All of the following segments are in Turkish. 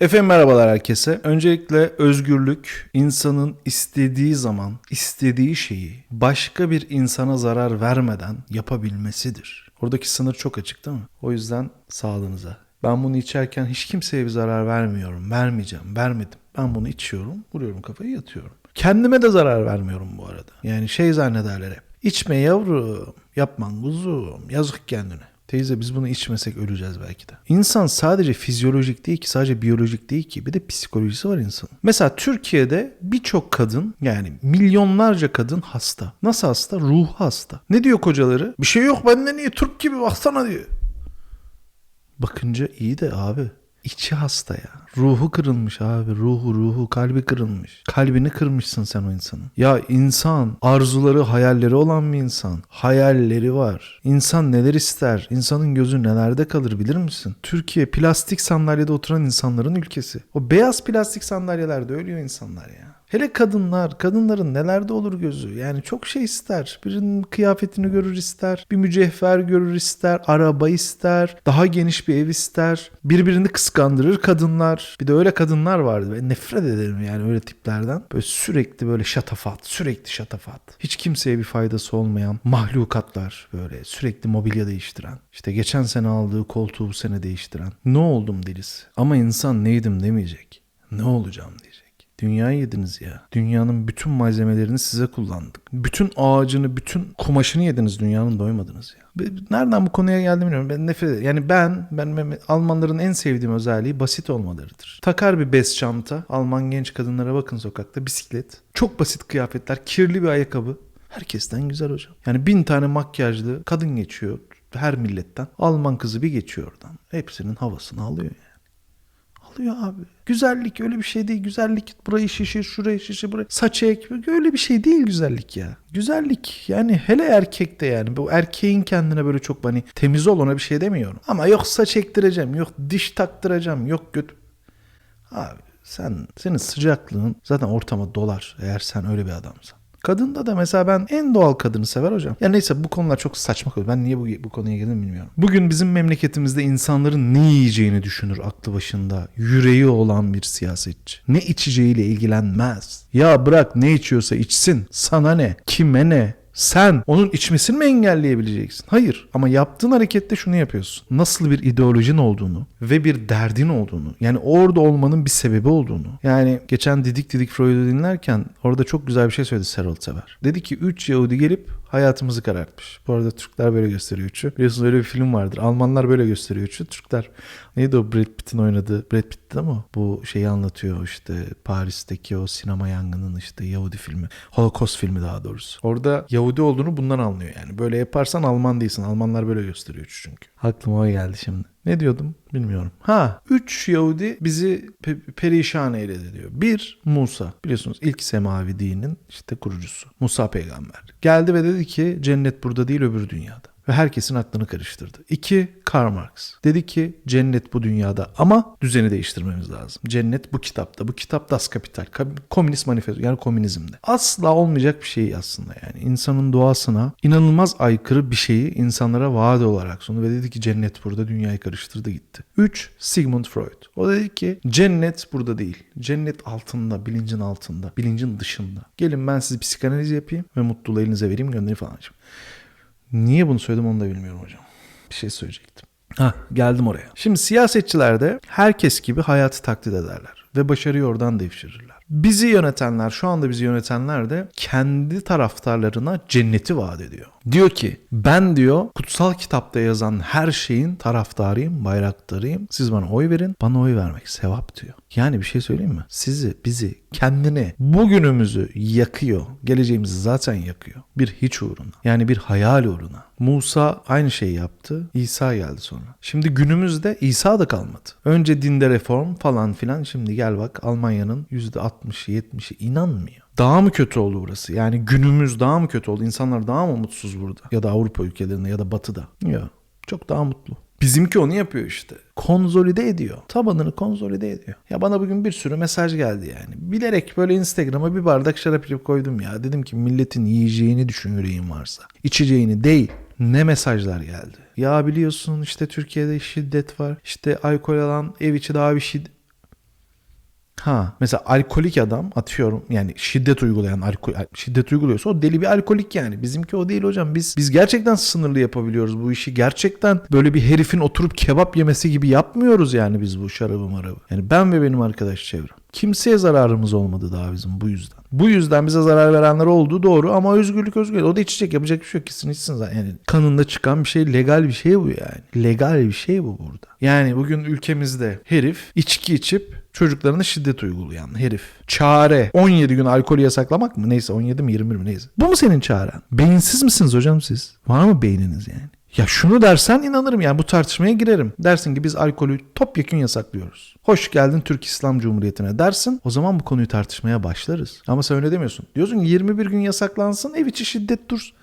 Efendim merhabalar herkese. Öncelikle özgürlük insanın istediği zaman istediği şeyi başka bir insana zarar vermeden yapabilmesidir. Oradaki sınır çok açık değil mi? O yüzden sağlığınıza. Ben bunu içerken hiç kimseye bir zarar vermiyorum. Vermeyeceğim. Vermedim. Ben bunu içiyorum. Vuruyorum kafayı yatıyorum. Kendime de zarar vermiyorum bu arada. Yani şey zannederler hep. İçme yavrum. Yapman kuzum. Yazık kendine. Teyze biz bunu içmesek öleceğiz belki de. İnsan sadece fizyolojik değil ki, sadece biyolojik değil ki. Bir de psikolojisi var insanın. Mesela Türkiye'de birçok kadın yani milyonlarca kadın hasta. Nasıl hasta? Ruhu hasta. Ne diyor kocaları? Bir şey yok bende niye Türk gibi baksana diyor. Bakınca iyi de abi. İçi hasta ya. Ruhu kırılmış abi. Ruhu ruhu kalbi kırılmış. Kalbini kırmışsın sen o insanın. Ya insan arzuları hayalleri olan bir insan. Hayalleri var. İnsan neler ister? İnsanın gözü nelerde kalır bilir misin? Türkiye plastik sandalyede oturan insanların ülkesi. O beyaz plastik sandalyelerde ölüyor insanlar ya. Hele kadınlar, kadınların nelerde olur gözü. Yani çok şey ister. Birinin kıyafetini görür ister. Bir mücevher görür ister. Araba ister. Daha geniş bir ev ister. Birbirini kıskandırır kadınlar. Bir de öyle kadınlar vardı. Ben nefret ederim yani öyle tiplerden. Böyle sürekli böyle şatafat. Sürekli şatafat. Hiç kimseye bir faydası olmayan mahlukatlar. Böyle sürekli mobilya değiştiren. İşte geçen sene aldığı koltuğu bu sene değiştiren. Ne oldum deriz. Ama insan neydim demeyecek. Ne olacağım diyecek. Dünyayı yediniz ya. Dünyanın bütün malzemelerini size kullandık. Bütün ağacını, bütün kumaşını yediniz dünyanın doymadınız ya. Nereden bu konuya geldim bilmiyorum. Ben nefret ederim. Yani ben, ben- Almanların en sevdiğim özelliği basit olmalarıdır. Takar bir bez çanta. Alman genç kadınlara bakın sokakta. Bisiklet. Çok basit kıyafetler. Kirli bir ayakkabı. Herkesten güzel hocam. Yani bin tane makyajlı kadın geçiyor her milletten. Alman kızı bir geçiyor oradan. Hepsinin havasını alıyor yani. Alıyor abi. Güzellik öyle bir şey değil. Güzellik burayı şişir, şurayı şişir, burayı saç ek. Öyle bir şey değil güzellik ya. Güzellik yani hele erkekte yani. Bu erkeğin kendine böyle çok hani temiz ol ona bir şey demiyorum. Ama yok saç ektireceğim, yok diş taktıracağım, yok göt... Abi sen, senin sıcaklığın zaten ortama dolar eğer sen öyle bir adamsan. Kadında da mesela ben en doğal kadını sever hocam. Ya neyse bu konular çok saçma konu. Ben niye bu, bu konuya girdim bilmiyorum. Bugün bizim memleketimizde insanların ne yiyeceğini düşünür aklı başında. Yüreği olan bir siyasetçi. Ne içeceğiyle ilgilenmez. Ya bırak ne içiyorsa içsin. Sana ne? Kime ne? Sen onun içmesini mi engelleyebileceksin? Hayır. Ama yaptığın harekette şunu yapıyorsun. Nasıl bir ideolojin olduğunu ve bir derdin olduğunu. Yani orada olmanın bir sebebi olduğunu. Yani geçen Didik Didik Freud'u dinlerken orada çok güzel bir şey söyledi Serol Sever. Dedi ki 3 Yahudi gelip hayatımızı karartmış. Bu arada Türkler böyle gösteriyor üçü. Biliyorsunuz öyle bir film vardır. Almanlar böyle gösteriyor üçü. Türkler neydi o Brad Pitt'in oynadığı? Brad Pitt değil mi? o? Bu şeyi anlatıyor işte Paris'teki o sinema yangının işte Yahudi filmi. Holocaust filmi daha doğrusu. Orada Yahudi olduğunu bundan anlıyor yani. Böyle yaparsan Alman değilsin. Almanlar böyle gösteriyor üçü çünkü. Aklıma o geldi şimdi. Ne diyordum bilmiyorum. Ha 3 Yahudi bizi pe- perişan eyledi diyor. Bir Musa biliyorsunuz ilk semavi dinin işte kurucusu. Musa peygamber. Geldi ve dedi ki cennet burada değil öbür dünyada. Ve herkesin aklını karıştırdı. İki Karl Marx. Dedi ki cennet bu dünyada ama düzeni değiştirmemiz lazım. Cennet bu kitapta. Bu kitap Das Kapital. Ka- Komünist manifesto yani komünizmde. Asla olmayacak bir şey aslında yani. insanın doğasına inanılmaz aykırı bir şeyi insanlara vaat olarak sundu ve dedi ki cennet burada dünyayı karıştırdı gitti. 3. Sigmund Freud. O dedi ki cennet burada değil. Cennet altında, bilincin altında, bilincin dışında. Gelin ben size psikanaliz yapayım ve mutluluğu elinize vereyim göndereyim falan. Niye bunu söyledim onu da bilmiyorum hocam. Bir şey söyleyecektim. Ha geldim oraya. Şimdi siyasetçiler de herkes gibi hayatı taklit ederler ve başarıyı oradan devşirirler. Bizi yönetenler, şu anda bizi yönetenler de kendi taraftarlarına cenneti vaat ediyor. Diyor ki ben diyor kutsal kitapta yazan her şeyin taraftarıyım, bayraktarıyım. Siz bana oy verin. Bana oy vermek sevap diyor. Yani bir şey söyleyeyim mi? Sizi, bizi, kendini, bugünümüzü yakıyor. Geleceğimizi zaten yakıyor. Bir hiç uğruna. Yani bir hayal uğruna. Musa aynı şeyi yaptı. İsa geldi sonra. Şimdi günümüzde İsa da kalmadı. Önce dinde reform falan filan. Şimdi gel bak Almanya'nın %60'ı 70'i inanmıyor. Daha mı kötü oldu burası? Yani günümüz daha mı kötü oldu? İnsanlar daha mı mutsuz burada? Ya da Avrupa ülkelerinde ya da Batı'da. Ya çok daha mutlu. Bizimki onu yapıyor işte. Konsolide ediyor. Tabanını konsolide ediyor. Ya bana bugün bir sürü mesaj geldi yani. Bilerek böyle Instagram'a bir bardak şarap içip koydum ya. Dedim ki milletin yiyeceğini düşün yüreğin varsa. İçeceğini değil. Ne mesajlar geldi. Ya biliyorsun işte Türkiye'de şiddet var. İşte alkol alan ev içi daha bir şiddet. Ha mesela alkolik adam atıyorum yani şiddet uygulayan alkol şiddet uyguluyorsa o deli bir alkolik yani. Bizimki o değil hocam. Biz biz gerçekten sınırlı yapabiliyoruz bu işi. Gerçekten böyle bir herifin oturup kebap yemesi gibi yapmıyoruz yani biz bu şarabı marabı. Yani ben ve benim arkadaş çevrem. Kimseye zararımız olmadı daha bizim bu yüzden. Bu yüzden bize zarar verenler olduğu doğru ama özgürlük özgürlük. O da içecek yapacak bir şey yok. Gitsin içsin zaten. Yani kanında çıkan bir şey legal bir şey bu yani. Legal bir şey bu burada. Yani bugün ülkemizde herif içki içip çocuklarına şiddet uygulayan herif. Çare 17 gün alkolü yasaklamak mı? Neyse 17 mi 21 mi neyse. Bu mu senin çaren? Beyinsiz misiniz hocam siz? Var mı beyniniz yani? Ya şunu dersen inanırım yani bu tartışmaya girerim. Dersin ki biz alkolü topyekun yasaklıyoruz. Hoş geldin Türk İslam Cumhuriyeti'ne dersin. O zaman bu konuyu tartışmaya başlarız. Ama sen öyle demiyorsun. Diyorsun ki 21 gün yasaklansın ev içi şiddet dursun.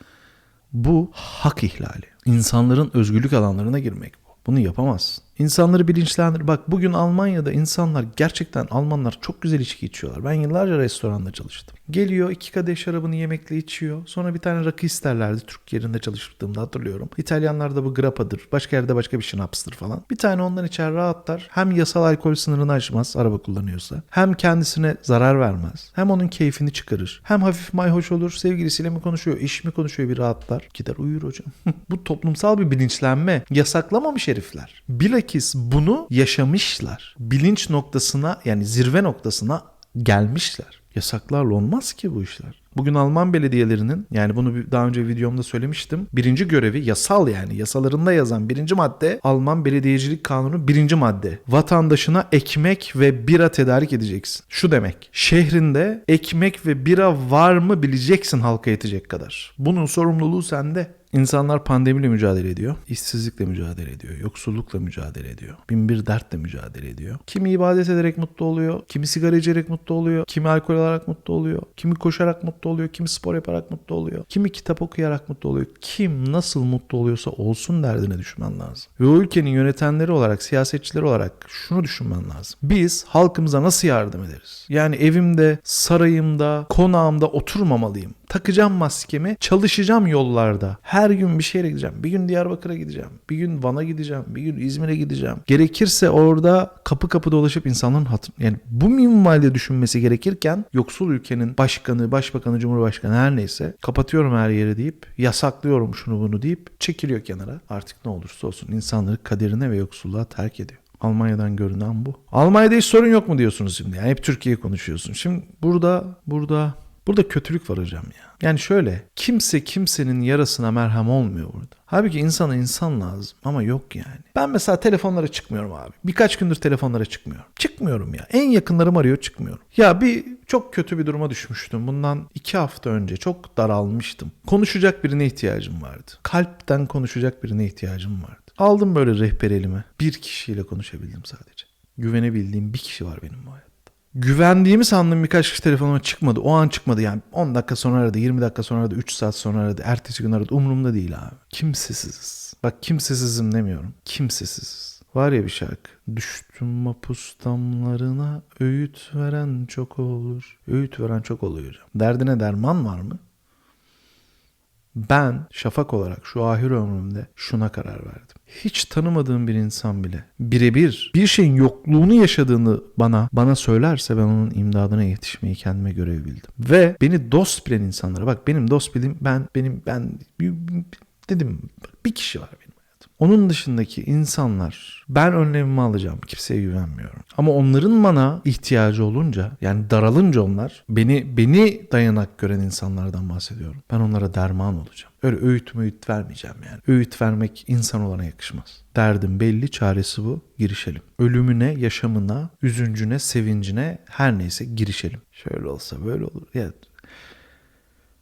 Bu hak ihlali. İnsanların özgürlük alanlarına girmek bu. Bunu yapamazsın. İnsanları bilinçlendir. Bak bugün Almanya'da insanlar gerçekten Almanlar çok güzel içki içiyorlar. Ben yıllarca restoranda çalıştım. Geliyor iki kadeh şarabını yemekle içiyor. Sonra bir tane rakı isterlerdi. Türk yerinde çalıştığımda hatırlıyorum. İtalyanlar da bu grappadır. Başka yerde başka bir şınapstır falan. Bir tane ondan içer rahatlar. Hem yasal alkol sınırını aşmaz araba kullanıyorsa. Hem kendisine zarar vermez. Hem onun keyfini çıkarır. Hem hafif mayhoş olur. Sevgilisiyle mi konuşuyor, iş mi konuşuyor bir rahatlar. Gider uyur hocam. bu toplumsal bir bilinçlenme. Yasaklamamış herifler. Bilakis bunu yaşamışlar. Bilinç noktasına yani zirve noktasına gelmişler. Yasaklarla olmaz ki bu işler. Bugün Alman belediyelerinin yani bunu daha önce videomda söylemiştim. Birinci görevi yasal yani yasalarında yazan birinci madde Alman Belediyecilik Kanunu birinci madde. Vatandaşına ekmek ve bira tedarik edeceksin. Şu demek şehrinde ekmek ve bira var mı bileceksin halka yetecek kadar. Bunun sorumluluğu sende. İnsanlar pandemiyle mücadele ediyor, işsizlikle mücadele ediyor, yoksullukla mücadele ediyor, bin bir dertle mücadele ediyor. Kimi ibadet ederek mutlu oluyor, kimi sigara içerek mutlu oluyor, kimi alkol alarak mutlu oluyor, kimi koşarak mutlu oluyor, kimi spor yaparak mutlu oluyor, kimi kitap okuyarak mutlu oluyor. Kim nasıl mutlu oluyorsa olsun derdine düşmen lazım. Ve o ülkenin yönetenleri olarak, siyasetçileri olarak şunu düşünmen lazım. Biz halkımıza nasıl yardım ederiz? Yani evimde, sarayımda, konağımda oturmamalıyım. Takacağım maskemi, çalışacağım yollarda. Her gün bir şehre gideceğim. Bir gün Diyarbakır'a gideceğim. Bir gün Van'a gideceğim. Bir gün İzmir'e gideceğim. Gerekirse orada kapı kapı dolaşıp insanların hatır yani bu minvalde düşünmesi gerekirken yoksul ülkenin başkanı, başbakanı, cumhurbaşkanı her neyse kapatıyorum her yeri deyip yasaklıyorum şunu bunu deyip çekiliyor kenara. Artık ne olursa olsun insanları kaderine ve yoksulluğa terk ediyor. Almanya'dan görünen bu. Almanya'da hiç sorun yok mu diyorsunuz şimdi? Yani hep Türkiye'yi konuşuyorsun. Şimdi burada burada burada kötülük var hocam ya. Yani şöyle kimse kimsenin yarasına merhem olmuyor burada. Halbuki insana insan lazım ama yok yani. Ben mesela telefonlara çıkmıyorum abi. Birkaç gündür telefonlara çıkmıyorum. Çıkmıyorum ya. En yakınlarım arıyor çıkmıyorum. Ya bir çok kötü bir duruma düşmüştüm. Bundan iki hafta önce çok daralmıştım. Konuşacak birine ihtiyacım vardı. Kalpten konuşacak birine ihtiyacım vardı. Aldım böyle rehber elime. Bir kişiyle konuşabildim sadece. Güvenebildiğim bir kişi var benim bu hayatta. Güvendiğimi sandığım birkaç kişi telefonuma çıkmadı. O an çıkmadı yani. 10 dakika sonra aradı, 20 dakika sonra aradı, 3 saat sonra aradı, ertesi gün aradı. Umurumda değil abi. Kimsesiziz. Bak kimsesizim demiyorum. Kimsesiziz. Var ya bir şarkı. Düştüm mapus damlarına öğüt veren çok olur. Öğüt veren çok oluyor. Derdine derman var mı? Ben şafak olarak şu ahir ömrümde şuna karar verdim. Hiç tanımadığım bir insan bile birebir bir şeyin yokluğunu yaşadığını bana bana söylerse ben onun imdadına yetişmeyi kendime görev bildim. Ve beni dost bilen insanlara bak benim dost bildiğim ben benim ben dedim bir kişi var. Onun dışındaki insanlar ben önlemimi alacağım. Kimseye güvenmiyorum. Ama onların bana ihtiyacı olunca yani daralınca onlar beni beni dayanak gören insanlardan bahsediyorum. Ben onlara derman olacağım. Öyle öğüt müğüt vermeyeceğim yani. Öğüt vermek insan olana yakışmaz. Derdim belli, çaresi bu. Girişelim. Ölümüne, yaşamına, üzüncüne, sevincine her neyse girişelim. Şöyle olsa böyle olur. Ya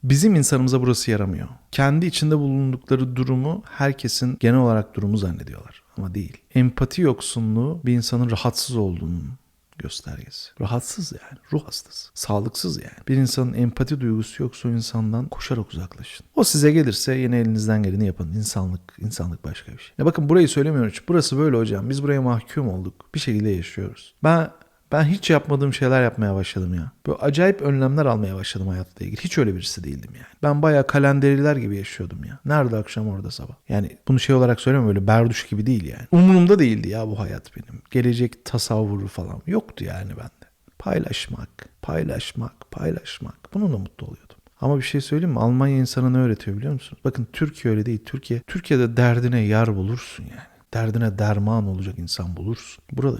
Bizim insanımıza burası yaramıyor. Kendi içinde bulundukları durumu herkesin genel olarak durumu zannediyorlar. Ama değil. Empati yoksunluğu bir insanın rahatsız olduğunun göstergesi. Rahatsız yani. Ruh hastası. Sağlıksız yani. Bir insanın empati duygusu yoksa o insandan koşarak uzaklaşın. O size gelirse yine elinizden geleni yapın. İnsanlık, insanlık başka bir şey. Ya bakın burayı söylemiyorum. Burası böyle hocam. Biz buraya mahkum olduk. Bir şekilde yaşıyoruz. Ben ben hiç yapmadığım şeyler yapmaya başladım ya. Böyle acayip önlemler almaya başladım hayatla ilgili. Hiç öyle birisi değildim yani. Ben bayağı kalenderiler gibi yaşıyordum ya. Nerede akşam orada sabah. Yani bunu şey olarak söylemiyorum böyle berduş gibi değil yani. Umurumda değildi ya bu hayat benim. Gelecek tasavvuru falan yoktu yani bende. Paylaşmak, paylaşmak, paylaşmak. Bununla mutlu oluyordum. Ama bir şey söyleyeyim mi? Almanya insana ne öğretiyor biliyor musun? Bakın Türkiye öyle değil. Türkiye, Türkiye'de derdine yer bulursun yani. Derdine derman olacak insan bulursun. Burada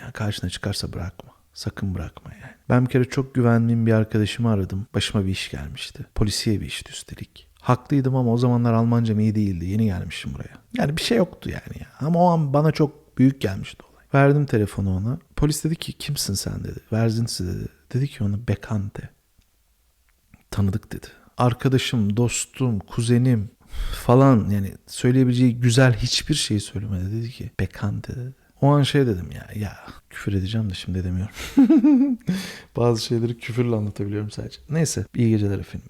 yani karşına çıkarsa bırakma. Sakın bırakma yani. Ben bir kere çok güvendiğim bir arkadaşımı aradım. Başıma bir iş gelmişti. Polisiye bir işti üstelik. Haklıydım ama o zamanlar Almancam iyi değildi. Yeni gelmişim buraya. Yani bir şey yoktu yani. ya. Ama o an bana çok büyük gelmişti olay. Verdim telefonu ona. Polis dedi ki kimsin sen dedi. Verzinsi dedi. Dedi ki ona Bekante. Tanıdık dedi. Arkadaşım, dostum, kuzenim falan yani söyleyebileceği güzel hiçbir şey söylemedi. Dedi ki Bekante dedi. O an şey dedim ya ya küfür edeceğim de şimdi edemiyorum. Bazı şeyleri küfürle anlatabiliyorum sadece. Neyse iyi geceler efendim.